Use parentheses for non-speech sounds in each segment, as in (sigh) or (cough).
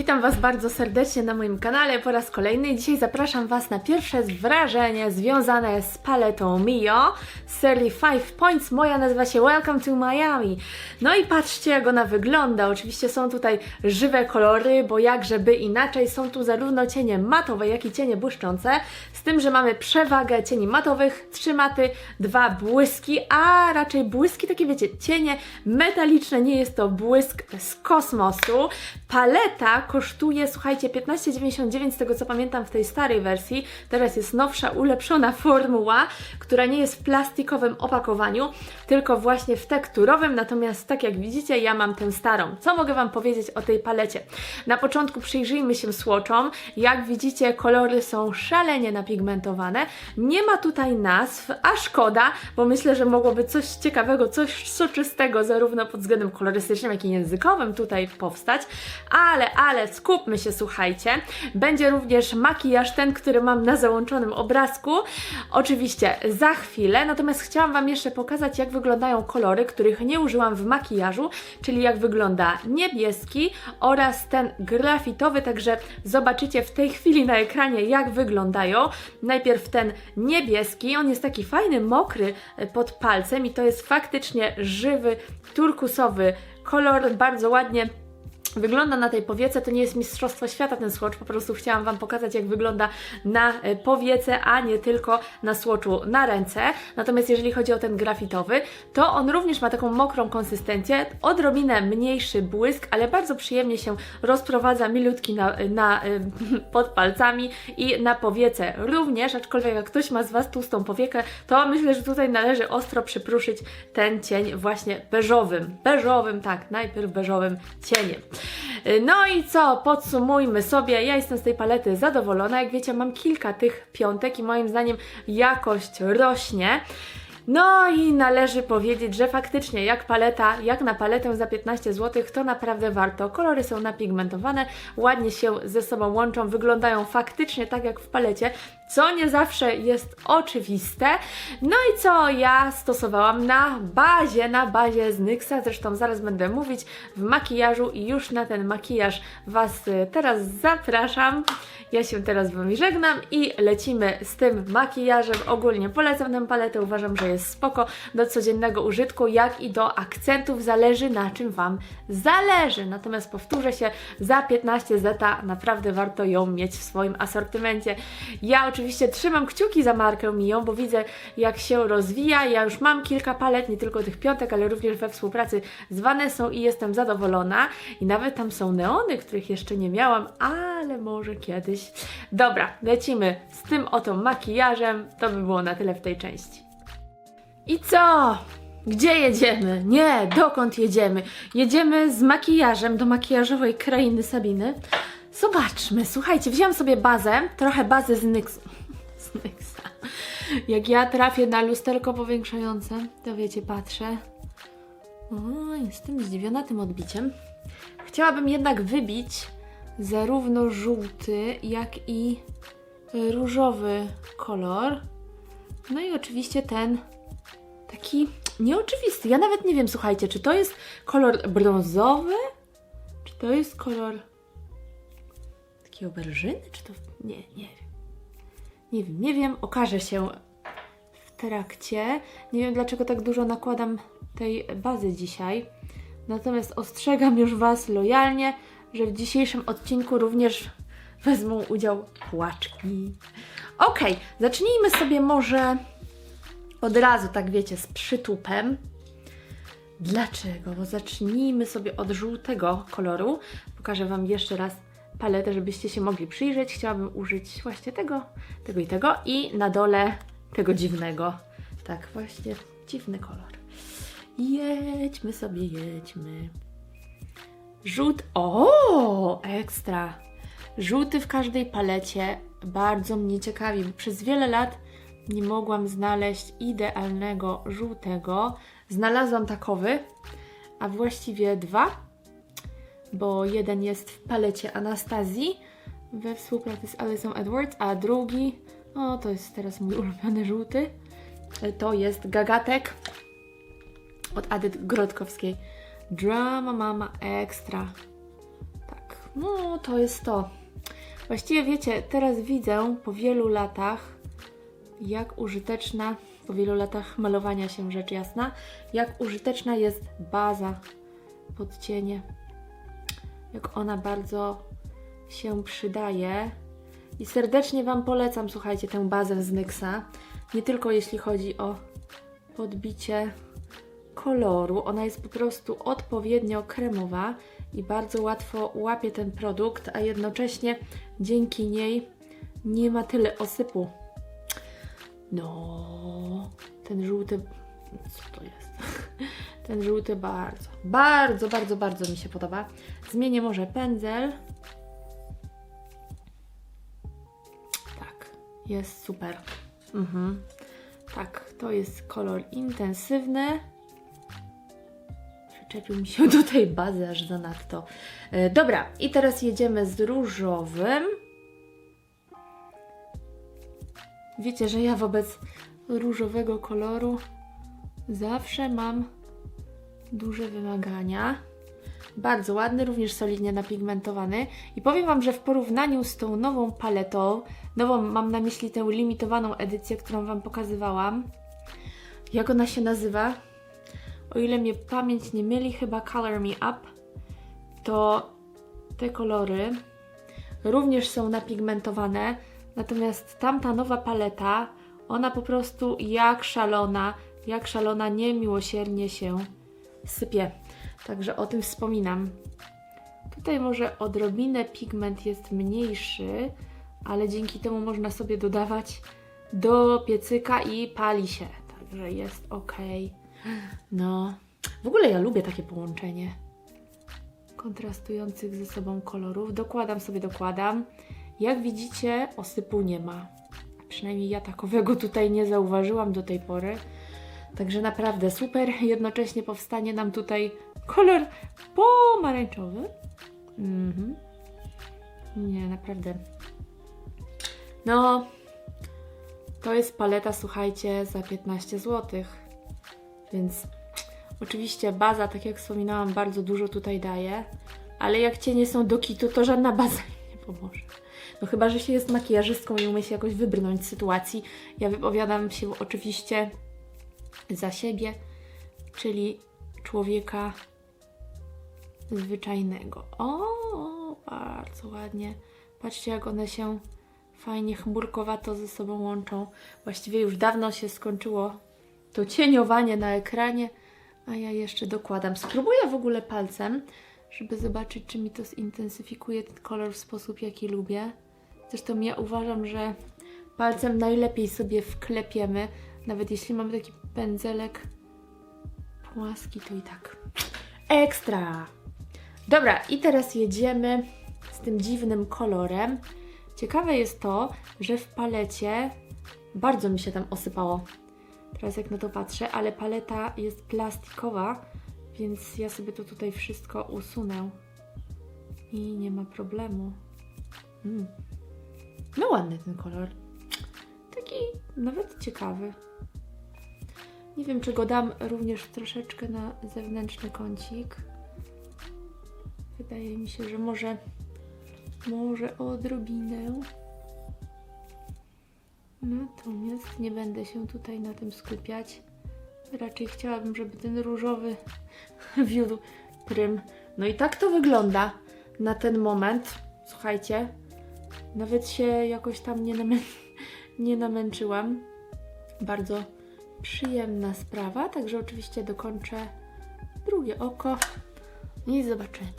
Witam Was bardzo serdecznie na moim kanale po raz kolejny. Dzisiaj zapraszam Was na pierwsze wrażenie związane z paletą Mio z serii 5 Points. Moja nazywa się Welcome to Miami. No i patrzcie jak ona wygląda. Oczywiście są tutaj żywe kolory, bo jakżeby inaczej są tu zarówno cienie matowe, jak i cienie błyszczące. Z tym, że mamy przewagę cieni matowych, trzy maty, dwa błyski, a raczej błyski takie wiecie, cienie metaliczne, nie jest to błysk z kosmosu. Paleta kosztuje, słuchajcie, 15,99 z tego co pamiętam w tej starej wersji. Teraz jest nowsza, ulepszona (laughs) formuła, która nie jest w plastikowym opakowaniu, tylko właśnie w tekturowym. Natomiast tak jak widzicie, ja mam tę starą. Co mogę Wam powiedzieć o tej palecie? Na początku przyjrzyjmy się słodczom. Jak widzicie, kolory są szalenie napigmentowane. Nie ma tutaj nazw, a szkoda, bo myślę, że mogłoby coś ciekawego, coś soczystego, zarówno pod względem kolorystycznym, jak i językowym tutaj powstać. Ale, ale skupmy się, słuchajcie. Będzie również makijaż, ten, który mam na załączonym obrazku. Oczywiście za chwilę, natomiast chciałam Wam jeszcze pokazać, jak wyglądają kolory, których nie użyłam w makijażu, czyli jak wygląda niebieski oraz ten grafitowy, także zobaczycie w tej chwili na ekranie, jak wyglądają. Najpierw ten niebieski, on jest taki fajny, mokry pod palcem i to jest faktycznie żywy, turkusowy kolor, bardzo ładnie Wygląda na tej powiece, to nie jest Mistrzostwo Świata ten słocz, po prostu chciałam Wam pokazać jak wygląda na e, powiece, a nie tylko na słoczu na ręce. Natomiast jeżeli chodzi o ten grafitowy, to on również ma taką mokrą konsystencję, odrobinę mniejszy błysk, ale bardzo przyjemnie się rozprowadza milutki na, na, e, (laughs) pod palcami i na powiece również, aczkolwiek jak ktoś ma z Was tłustą powiekę, to myślę, że tutaj należy ostro przypruszyć ten cień właśnie beżowym. Beżowym, tak, najpierw beżowym cieniem. No i co, podsumujmy sobie. Ja jestem z tej palety zadowolona. Jak wiecie, mam kilka tych piątek i moim zdaniem jakość rośnie. No i należy powiedzieć, że faktycznie jak paleta, jak na paletę za 15 zł, to naprawdę warto. Kolory są napigmentowane, ładnie się ze sobą łączą, wyglądają faktycznie tak jak w palecie, co nie zawsze jest oczywiste. No i co ja stosowałam na bazie, na bazie z NYXa, zresztą zaraz będę mówić w makijażu i już na ten makijaż Was y, teraz zapraszam. Ja się teraz z Wami żegnam i lecimy z tym makijażem. Ogólnie polecam tę paletę, uważam, że jest spoko do codziennego użytku, jak i do akcentów, zależy na czym Wam zależy. Natomiast powtórzę się, za 15 zeta naprawdę warto ją mieć w swoim asortymencie. Ja oczywiście trzymam kciuki za markę Mio, bo widzę jak się rozwija. Ja już mam kilka palet, nie tylko tych piątek, ale również we współpracy z Vanessą i jestem zadowolona. I nawet tam są neony, których jeszcze nie miałam, ale może kiedyś. Dobra, lecimy z tym oto makijażem. To by było na tyle w tej części. I co? Gdzie jedziemy? Nie, dokąd jedziemy? Jedziemy z makijażem do makijażowej krainy Sabiny. Zobaczmy, słuchajcie, wziąłem sobie bazę, trochę bazy z NYX. Z NYXa. Jak ja trafię na lusterko powiększające, to wiecie, patrzę. O, jestem zdziwiona tym odbiciem. Chciałabym jednak wybić zarówno żółty, jak i różowy kolor. No i oczywiście ten taki nieoczywisty. Ja nawet nie wiem, słuchajcie, czy to jest kolor brązowy, czy to jest kolor takiej oberżyny, czy to... Nie, nie wiem. Nie wiem, nie wiem, okaże się w trakcie. Nie wiem, dlaczego tak dużo nakładam tej bazy dzisiaj. Natomiast ostrzegam już Was lojalnie, że w dzisiejszym odcinku również wezmą udział płaczki. Ok, zacznijmy sobie może od razu, tak wiecie, z przytupem. Dlaczego? Bo zacznijmy sobie od żółtego koloru. Pokażę Wam jeszcze raz paletę, żebyście się mogli przyjrzeć. Chciałabym użyć właśnie tego, tego i tego i na dole tego dziwnego. Tak, właśnie dziwny kolor. Jedźmy sobie, jedźmy. Żółt. O, ekstra. Żółty w każdej palecie bardzo mnie ciekawi, bo przez wiele lat nie mogłam znaleźć idealnego żółtego. Znalazłam takowy, a właściwie dwa, bo jeden jest w palecie Anastazji we współpracy z Alison Edwards, a drugi, o to jest teraz mój (laughs) ulubiony żółty, to jest Gagatek od Adyt Grodkowskiej. Drama Mama Extra. Tak, No, to jest to. Właściwie wiecie, teraz widzę po wielu latach, jak użyteczna, po wielu latach malowania się rzecz jasna, jak użyteczna jest baza pod cienie. Jak ona bardzo się przydaje. I serdecznie Wam polecam, słuchajcie, tę bazę z Nyxa. Nie tylko jeśli chodzi o podbicie koloru. Ona jest po prostu odpowiednio kremowa i bardzo łatwo łapie ten produkt, a jednocześnie dzięki niej nie ma tyle osypu. No, ten żółty. Co to jest? (laughs) Ten żółty bardzo, bardzo, bardzo, bardzo mi się podoba. Zmienię może pędzel. Tak, jest super. Mhm. Tak, to jest kolor intensywny. Przyczepił mi się (laughs) do tej bazy aż zanadto. E, dobra, i teraz jedziemy z różowym. Wiecie, że ja wobec różowego koloru zawsze mam duże wymagania. Bardzo ładny, również solidnie napigmentowany. I powiem Wam, że w porównaniu z tą nową paletą, nową mam na myśli tę limitowaną edycję, którą Wam pokazywałam. Jak ona się nazywa? O ile mnie pamięć nie myli, chyba Color Me Up. To te kolory również są napigmentowane, natomiast tamta nowa paleta, ona po prostu jak szalona, jak szalona niemiłosiernie się sypie. Także o tym wspominam. Tutaj może odrobinę pigment jest mniejszy, ale dzięki temu można sobie dodawać do piecyka i pali się. Także jest ok. No, w ogóle ja lubię takie połączenie kontrastujących ze sobą kolorów. Dokładam sobie, dokładam. Jak widzicie, osypu nie ma. Przynajmniej ja takowego tutaj nie zauważyłam do tej pory. Także naprawdę super. Jednocześnie powstanie nam tutaj kolor pomarańczowy. Mhm. Nie, naprawdę. No, to jest paleta, słuchajcie, za 15 zł. Więc oczywiście baza, tak jak wspominałam, bardzo dużo tutaj daje. Ale jak cienie są do kitu, to żadna baza (laughs) nie pomoże. No chyba, że się jest makijażystką i umie się jakoś wybrnąć z sytuacji. Ja wypowiadam się oczywiście za siebie, czyli człowieka zwyczajnego. O, bardzo ładnie. Patrzcie, jak one się fajnie chmurkowato ze sobą łączą. Właściwie już dawno się skończyło to cieniowanie na ekranie, a ja jeszcze dokładam. Spróbuję w ogóle palcem, żeby zobaczyć, czy mi to zintensyfikuje ten kolor w sposób, jaki lubię. Zresztą ja uważam, że palcem najlepiej sobie wklepiemy, nawet jeśli mamy taki pędzelek płaski, to i tak. Ekstra! Dobra, i teraz jedziemy z tym dziwnym kolorem. Ciekawe jest to, że w palecie bardzo mi się tam osypało. Teraz jak na to patrzę, ale paleta jest plastikowa, więc ja sobie to tutaj wszystko usunę. I nie ma problemu. Mm. No ładny ten kolor. Taki nawet ciekawy. Nie wiem, czy go dam również troszeczkę na zewnętrzny kącik. Wydaje mi się, że może, może odrobinę. Natomiast nie będę się tutaj na tym skupiać. Raczej chciałabym, żeby ten różowy (laughs) wiódł prym. No i tak to wygląda na ten moment. Słuchajcie, nawet się jakoś tam nie, namę (laughs) nie namęczyłam. Bardzo przyjemna sprawa, także oczywiście dokończę drugie oko i zobaczymy.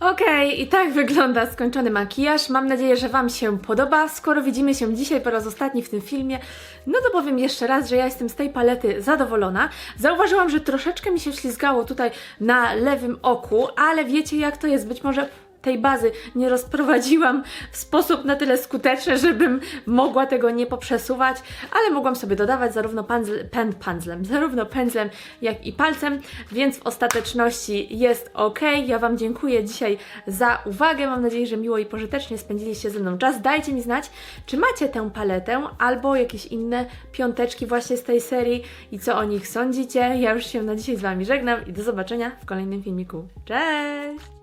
Okej, i tak wygląda skończony makijaż. Mam nadzieję, że Wam się podoba. Skoro widzimy się dzisiaj po raz ostatni w tym filmie, no to powiem jeszcze raz, że ja jestem z tej palety zadowolona. Zauważyłam, że troszeczkę mi się ślizgało tutaj na lewym oku, ale wiecie jak to jest, być może tej bazy nie rozprowadziłam w sposób na tyle skuteczny, żebym mogła tego nie poprzesuwać, ale mogłam sobie dodawać zarówno pędzel, pen, pędzlem, zarówno pędzlem, jak i palcem, więc w ostateczności jest ok. Ja Wam dziękuję dzisiaj za uwagę. Mam nadzieję, że miło i pożytecznie spędziliście ze mną czas. Dajcie mi znać, czy macie tę paletę albo jakieś inne piąteczki właśnie z tej serii i co o nich sądzicie. Ja już się na dzisiaj z Wami żegnam i do zobaczenia w kolejnym filmiku. Cześć!